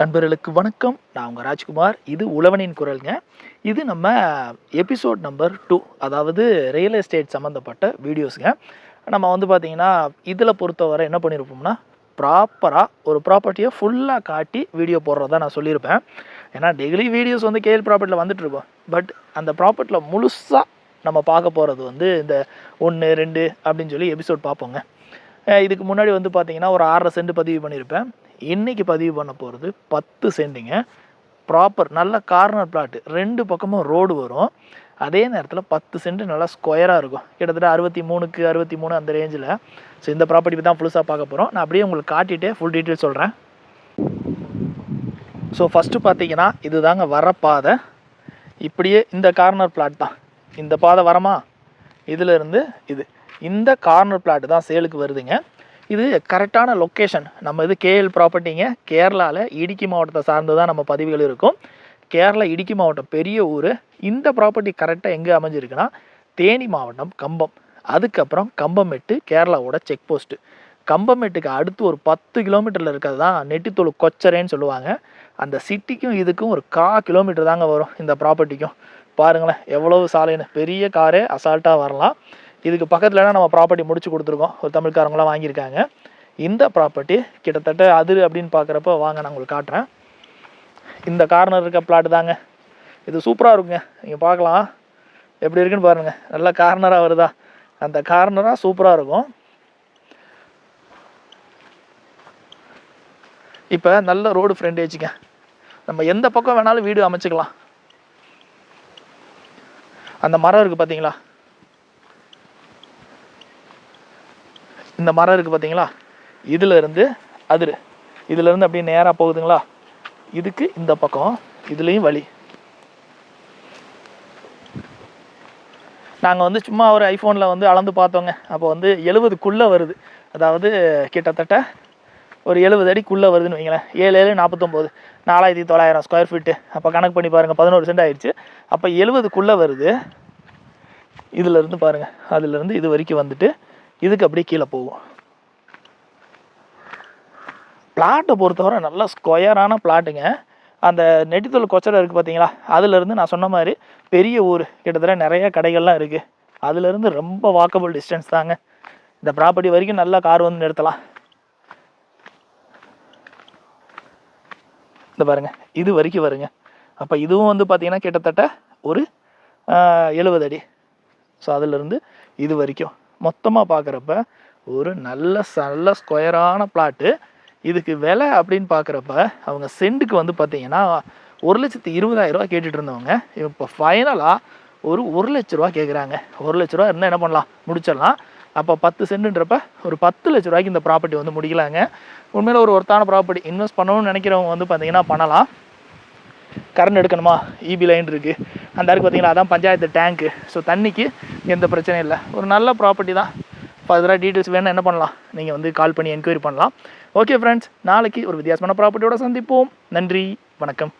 நண்பர்களுக்கு வணக்கம். நான் உங்கள் ராஜ்குமார். இது உழவனின் குரல்ங்க. இது நம்ம எபிசோட் நம்பர் டூ அதாவது ரியல் எஸ்டேட் சம்மந்தப்பட்ட வீடியோஸுங்க நம்ம வந்து பார்த்திங்கன்னா இதில் பொறுத்தவரை என்ன பண்ணியிருப்போம்னா ப்ராப்பராக ஒரு ப்ராப்பர்ட்டியை ஃபுல்லாக காட்டி வீடியோ போடுறதா நான் சொல்லியிருப்பேன் ஏன்னா டெய்லி வீடியோஸ் வந்து கேஎல் ப்ராப்பர்ட்டியில் வந்துட்டுருக்கோம் பட் அந்த ப்ராப்பர்ட்டியில் முழுசாக நம்ம பார்க்க போகிறது வந்து இந்த ஒன்று ரெண்டு அப்படின்னு சொல்லி எபிசோட் பார்ப்போங்க. இதுக்கு முன்னாடி வந்து பார்த்தீங்கன்னா ஒரு ஆறரை சென்ட் பதிவு பண்ணியிருப்பேன் இன்றைக்கி பதிவு பண்ண போகிறது பத்து சென்ட்டுங்க ப்ராப்பர் நல்ல கார்னர் பிளாட்டு ரெண்டு பக்கமும் ரோடு வரும். அதே நேரத்தில் பத்து சென்ட் நல்லா ஸ்கொயராக இருக்கும். கிட்டத்தட்ட அறுபத்தி மூணுக்கு அறுபத்தி மூணு அந்த ரேஞ்சில் ஸோ இந்த ப்ராப்பர்ட்டி தான் ஃபுல்ஸாக பார்க்க போகிறோம் நான் அப்படியே உங்களுக்கு காட்டிகிட்டே ஃபுல் டீட்டெயில் சொல்கிறேன் ஸோ ஃபஸ்ட்டு பார்த்தீங்கன்னா இதுதாங்க வர பாதை இப்படியே இந்த கார்னர் பிளாட் தான். இந்த பாதை வரமா? இதிலிருந்து இது. இந்த கார்னர் பிளாட் தான் சேலுக்கு வருதுங்க. இது கரெக்டான லொக்கேஷன் நம்ம இது கேஎல் ப்ராப்பர்ட்டிங்க கேரளாவில் இடுக்கி மாவட்டத்தை சார்ந்து தான் நம்ம பதிவுகள் இருக்கும். கேரளா இடுக்கி மாவட்டம் பெரிய ஊர். இந்த ப்ராப்பர்ட்டி கரெக்டாக எங்கே அமைஞ்சிருக்குன்னா தேனி மாவட்டம் கம்பம். அதுக்கப்புறம் கம்பமெட்டு கேரளாவோட செக் போஸ்ட்டு கம்பமெட்டுக்கு அடுத்து ஒரு பத்து கிலோமீட்டரில் இருக்கிறது தான் நெட்டித்தோல் கொச்சரேன்னு சொல்லுவாங்க. அந்த சிட்டிக்கும் இதுக்கும் ஒரு கா கிலோமீட்டர் தாங்க வரும் இந்த ப்ராப்பர்ட்டிக்கும் பாருங்களேன் எவ்வளவு சாலைன்னு. பெரிய காரே அசால்ட்டாக வரலாம். இதுக்கு பக்கத்துலனா நம்ம ப்ராப்பர்ட்டி முடிச்சு கொடுத்துருக்கோம். ஒரு தமிழ்காரங்களாம் வாங்கியிருக்காங்க. இந்த ப்ராப்பர்ட்டி கிட்டத்தட்ட அது அப்படின்னு பார்க்குறப்ப வாங்க நான் உங்களுக்கு காட்டுறேன். இந்த கார்னர் இருக்க பிளாட் தாங்க. இது சூப்பராக இருக்குங்க. நீங்கள் பார்க்கலாம். எப்படி இருக்குன்னு பாருங்கள் நல்ல கார்னராக வருதா. அந்த கார்னராக சூப்பராக இருக்கும். இப்போ நல்ல ரோடு ஃப்ரண்டேஜுங்க நம்ம எந்த பக்கம் வேணாலும் வீடு அமைச்சிக்கலாம். அந்த மரம் இருக்குது பார்த்தீங்களா இந்த மரம் இருக்குது பார்த்தீங்களா இதுலேருந்து அதிர். இதிலேருந்து அப்படியே நேராக போகுதுங்களா? இதுக்கு இந்த பக்கம் இதுலேயும் வழி. நாங்கள் வந்து சும்மா ஒரு ஐஃபோனில் வந்து அளந்து பார்த்தோங்க. அப்போ வந்து எழுபதுக்குள்ளே வருது. அதாவது கிட்டத்தட்ட ஒரு எழுபது அடிக்குள்ளே வருதுன்னு வைங்களேன். ஏழு ஏழு நாற்பத்தொம்போது நாலாயிரத்தி தொள்ளாயிரம் ஸ்கொயர் ஃபீட்டு அப்போ கணக்கு பண்ணி பாருங்கள் பதினோரு சென்ட் ஆயிடுச்சு. அப்போ எழுபதுக்குள்ளே வருது. இதிலேருந்து பாருங்கள் அதுலேருந்து இது வரைக்கும் வந்துட்டு இதுக்கு அப்படியே கீழே போகும் பிளாட்டை பொறுத்தவரை நல்ல ஸ்கொயரான பிளாட்டுங்க அந்த நெட்டித்தூள் கொச்சடை இருக்குது பார்த்தீங்களா அதுலேருந்து நான் சொன்ன மாதிரி பெரிய ஊர். கிட்டத்தட்ட நிறைய கடைகள்லாம் இருக்குது அதுலேருந்து ரொம்ப வாக்கபிள் டிஸ்டன்ஸ் தாங்க. இந்த ப்ராப்பர்ட்டி வரைக்கும் நல்லா கார் வந்து நிறுத்தலாம். இந்த பாருங்க இது வரைக்கும் வருங்க. அப்போ இதுவும் வந்து பார்த்தீங்கன்னா கிட்டத்தட்ட ஒரு எழுபது அடி. ஸோ அதிலிருந்து இது வரைக்கும். மொத்தமாக பார்க்குறப்ப ஒரு நல்ல நல்ல ஸ்கொயரான பிளாட்டு இதுக்கு விலை அப்படின்னு பார்க்குறப்ப அவங்க சென்ட்டுக்கு வந்து பார்த்தீங்கன்னா ஒரு லட்சத்து இருபதாயிரரூவா கேட்டுட்டு இருந்தவங்க. இப்போ ஃபைனலாக ஒரு ஒரு லட்ச ரூபா கேட்குறாங்க ஒரு லட்ச ரூபா இருந்தால் என்ன பண்ணலாம்? முடிச்சிடலாம். அப்போ பத்து சென்ட்டுன்றப்ப ஒரு பத்து லட்ச ரூபாய்க்கு இந்த ப்ராப்பர்ட்டி வந்து முடிக்கலாங்க. உண்மையில் ஒரு ஒருத்தான ப்ராப்பர்ட்டி இன்வெஸ்ட் பண்ணணும்னு நினைக்கிறவங்க வந்து பார்த்தீங்கன்னா பண்ணலாம். கரண்ட் எடுக்கணுமா? இபி லைன் இருக்குது அந்த இருக்கு பார்த்தீங்கன்னா அதான் பஞ்சாயத்து டேங்க்கு ஸோ தண்ணிக்கு எந்த பிரச்சனையும் இல்லை. ஒரு நல்ல ப்ராப்பர்ட்டி தான். ஃபர்தராக டீட்டெயில்ஸ் வேணும் என்ன பண்ணலாம்? நீங்கள் வந்து கால் பண்ணி என்கொயரி பண்ணலாம். ஓகே ஃப்ரெண்ட்ஸ் நாளைக்கு ஒரு வித்தியாசமான ப்ராப்பர்ட்டியோட சந்திப்போம். நன்றி. வணக்கம்.